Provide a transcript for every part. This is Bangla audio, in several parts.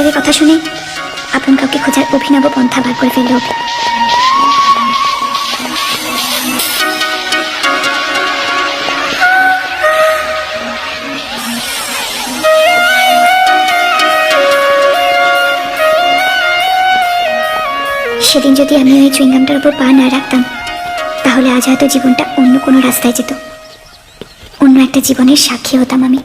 হাজারের কথা শুনে আপন কাউকে খোঁজার অভিনব পন্থা বার করে ফেলল। সেদিন যদি আমি ওই চুইংগামটার উপর পা না রাখতাম, তাহলে আজ হয়তো জীবনটা অন্য কোনো রাস্তায় যেত। অন্য একটা জীবনের সাক্ষী হতাম আমি।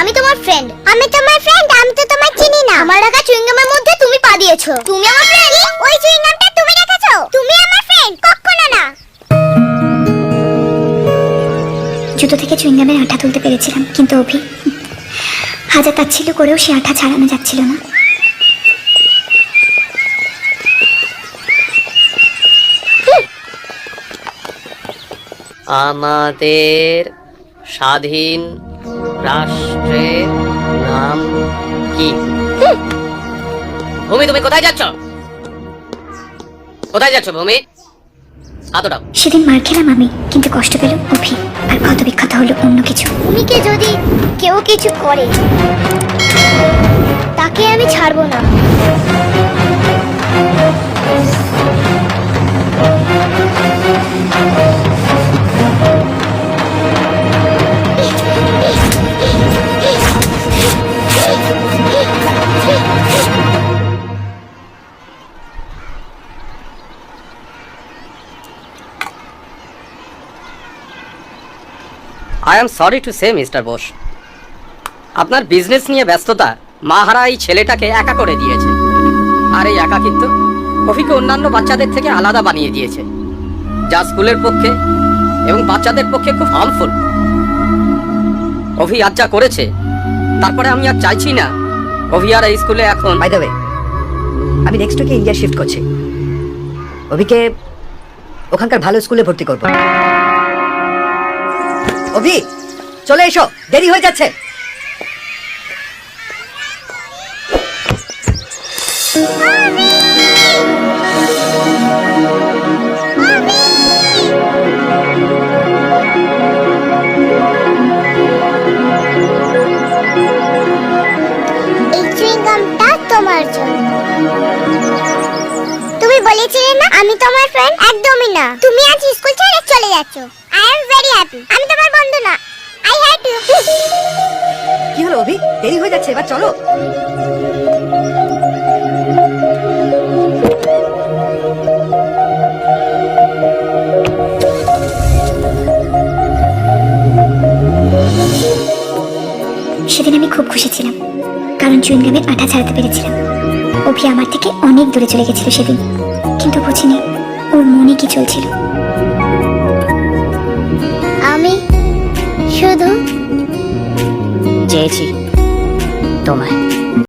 আমি তোমার ফ্রেন্ড আমি তোমার ফ্রেন্ড আমি তো তোমার চিনি না। আমার রাখা চুইংগামের মধ্যে তুমি পা দিয়েছ। তুমি আমার ফ্রেন্ড ওই চুইংগামটা তুমি রেখেছো? তুমি আমার ফ্রেন্ড কখনো না। জুতো থেকে চুইংগামের আঠা তুলতে পেরেছিলাম কিন্তু অভি হাজার তাচ্ছিল্য করেও সে আঠা ছাড়ানো যাচ্ছিল না। আমাদের স্বাধীন রাষ্ট্রের নাম কি? ভূমি তুমি কোথায় যাচ্ছ? কোথায় যাচ্ছ ভূমি? হাতটাও সেদিন মার খেলাম আমি কিন্তু কষ্ট পেল অভি আর ক্ষত বিক্ষত হলো অন্য কিছু। ভূমিকে যদি কেউ কিছু করে তাকে আমি ছাড়বো না। I am sorry to say mister Bose আপনার বিজনেস নিয়ে ব্যস্ততা, মাহারা এই ছেলেটাকে একা করে দিয়েছে। আর এই একাকিত্ব কফিকে অন্যান্য বাচ্চাদের থেকে আলাদা বানিয়ে দিয়েছে। যা স্কুলের পক্ষে এবং বাচ্চাদের পক্ষে খুব হার্মফুল অভি আজ যা করেছে, তারপরে আমি আর চাইছি না। অভি আর এই স্কুলে এখন বাই ওয়ে আমি নেক্সট উইকে ইন্ডিয়া শিফট করছি। অভিকে ওখানকার ভালো স্কুলে ভর্তি করব। অভি চলে এসো দেরি হয়ে যাচ্ছে। তোমার জন্য। বলেছিলে না আমি তোমার ফ্রেন্ড একদমই না। তুমি আজ স্কুল ছেড়ে চলে যাচ্ছ। আই এম ভেরি হ্যাপি আমি তোমার বন্ধু না। আই হ্যাট ইউ কি হলো অভি? দেরি হয়ে যাচ্ছে এবার চলো। সেদিন আমি খুব খুশি ছিলাম। কারণ চুইংগামের আঠা ছাড়াতে পেরেছিলাম। অভি আমার থেকে অনেক দূরে চলে গেছিল সেদিন। কিন্তু বুঝিনি ওর মনে কি চলছিল। আমি শুধু চেয়েছি তোমায়।